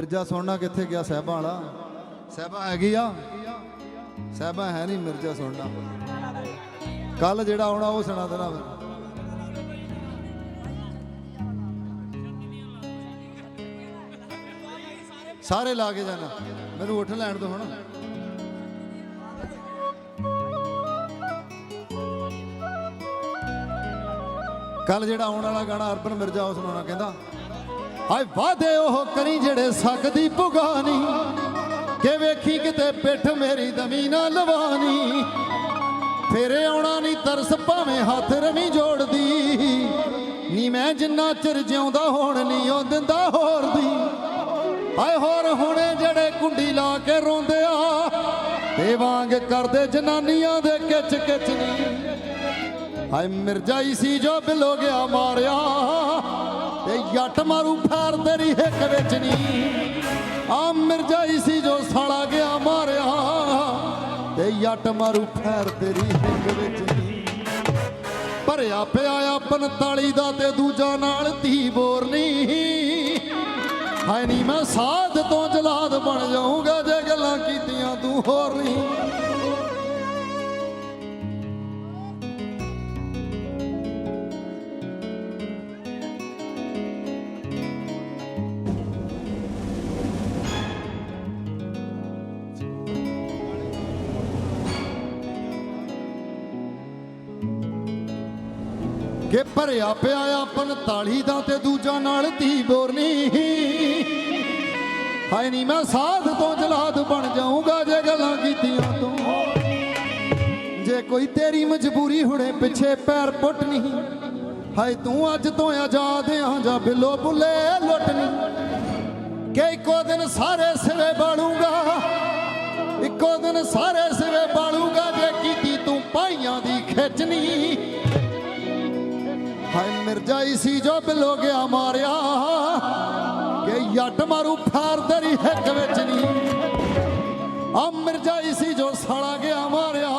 ਮਿਰਜ਼ਾ ਸੋਨਾ ਕਿੱਥੇ ਗਿਆ? ਸਹਿਬਾ ਵਾਲਾ। ਸਹਿਬਾ ਹੈਗੀ ਆ। ਸਹਿਬਾ ਹੈ ਨਹੀਂ ਮਿਰਜ਼ਾ ਸੋਨਾ। ਕੱਲ ਜਿਹੜਾ ਆਉਣਾ, ਉਹ ਸੁਣਾ ਦੇਣਾ ਫਿਰ। ਸਾਰੇ ਲਾ ਕੇ ਜਾਣਾ। ਮੈਨੂੰ ਉੱਠ ਲੈਣ ਦੋ ਹੁਣ। ਕੱਲ ਜਿਹੜਾ ਆਉਣ ਵਾਲਾ ਗਾਣਾ ਅਰਪਨ ਮਿਰਜ਼ਾ ਉਹ ਸੁਣਾਉਣਾ, ਕਹਿੰਦਾ ਹਾਏ ਵਾਦੇ ਉਹ ਕਰੀ ਜਿਹੜੇ ਸਕਦੀ ਪੁਗਾਨੀ ਕਿ ਵੇਖੀ ਕਿਤੇ ਪਿੱਠ ਮੇਰੀ ਦਮੀ ਨਾ ਲਵਾਨੀ। ਫੇਰੇ ਆਉਣਾ ਨਹੀਂ ਤਰਸ ਭਾਵੇਂ ਹੱਥ ਰਮੀ ਜੋੜਦੀ। ਨੀ ਮੈਂ ਜਿੰਨਾ ਚਿਰ ਜਿਉਂਦਾ ਹੋਣ ਨਹੀਂ ਉਹ ਦਿੰਦਾ ਹੋਰ ਦੀ ਹਾਏ ਹੋਰ ਹੁਣੇ ਜਿਹੜੇ ਕੁੰਡੀ ਲਾ ਕੇ ਰੋਂਦੇ ਆ ਤੇ ਵਾਂਗ ਕਰਦੇ ਜਨਾਨੀਆਂ ਦੇ ਕਿਚ ਕਿਚ ਨਹੀਂ ਹਾਏ ਮਿਰਜਾਈ ਸੀ ਜੋ ਬਿਲੋ ਗਿਆ ਮਾਰਿਆ। ਜੱਟ ਮਾਰੂ ਫੈਰ ਤੇਰੀ ਹਿੱਕ ਵਿੱਚ ਨਹੀਂ ਆ ਮਿਰਜਾਈ ਸੀ ਜੋ ਸਾਲਾ ਗਿਆ ਮਾਰਿਆ। ਤੇ ਜੱਟ ਮਾਰੂ ਫੈਰ ਤੇਰੀ ਹਿੱਕ ਵਿੱਚ ਨਹੀਂ ਭਰਿਆ ਪਿਆ ਆ 45 ਦਾ ਤੇ ਦੂਜਾ ਨਾਲ ਧੀ ਬੋਰਨੀ ਹਾਏ ਨਹੀਂ ਮੈਂ ਸਾਧ ਤੋਂ ਜਲਾਦ ਬਣ ਜਾਊਂਗਾ ਜੇ ਗੱਲਾਂ ਕੀਤੀਆਂ ਤੂੰ ਹੋਰ ਨਹੀਂ ਕਿ ਭਰਿਆ ਪਿਆ ਆ 45 ਦਾ ਤੇ ਦੂਜਾ ਨਾਲ ਧੀ ਬੋਰਨੀ ਹਾਏ ਨਹੀਂ ਮੈਂ ਸਾਧ ਤੋਂ ਜਲਾਦ ਬਣ ਜਾਊਂਗਾ ਜੇ ਗੱਲਾਂ ਕੀਤੀਆਂ ਤੂੰ। ਜੇ ਕੋਈ ਤੇਰੀ ਮਜਬੂਰੀ ਹੁਣੇ ਪਿੱਛੇ ਪੈਰ ਪੁੱਟ ਨਹੀਂ ਹਾਏ ਤੂੰ ਅੱਜ ਤੋਂ ਆਜ਼ਾਦ ਆ ਜਾਂ ਬਿੱਲੋ ਬੁੱਲੇ ਲੁੱਟਨੀ ਕਿ ਇੱਕੋ ਦਿਨ ਸਾਰੇ ਸਿਰੇ ਬਾਲੂਗਾ, ਇੱਕੋ ਦਿਨ ਸਾਰੇ ਸਿਰੇ ਬਾਲੂਗਾ ਜੇ ਕੀਤੀ ਤੂੰ ਪਾਈਆਂ ਦੀ ਖਿੱਚਣੀ ਹਾਏ ਮਿਰਜਾਈ ਸੀ ਜੋ ਬਿਲੋ ਗਿਆ ਮਾਰਿਆ ਕਿ ਜੱਟ ਮਾਰੂ ਫਾਰ ਤੇਰੀ ਹਿੱਕ ਵਿੱਚ ਨਹੀਂ ਆ ਮਿਰਜਾਈ ਸੀ ਜੋ ਸਾਲਾ ਗਿਆ ਮਾਰਿਆ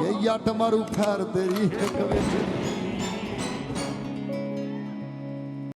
ਕਿ ਜੱਟ ਮਾਰੂ ਫਾਰ ਤੇਰੀ ਹਿੱਕ ਵਿੱਚ ਨਹੀਂ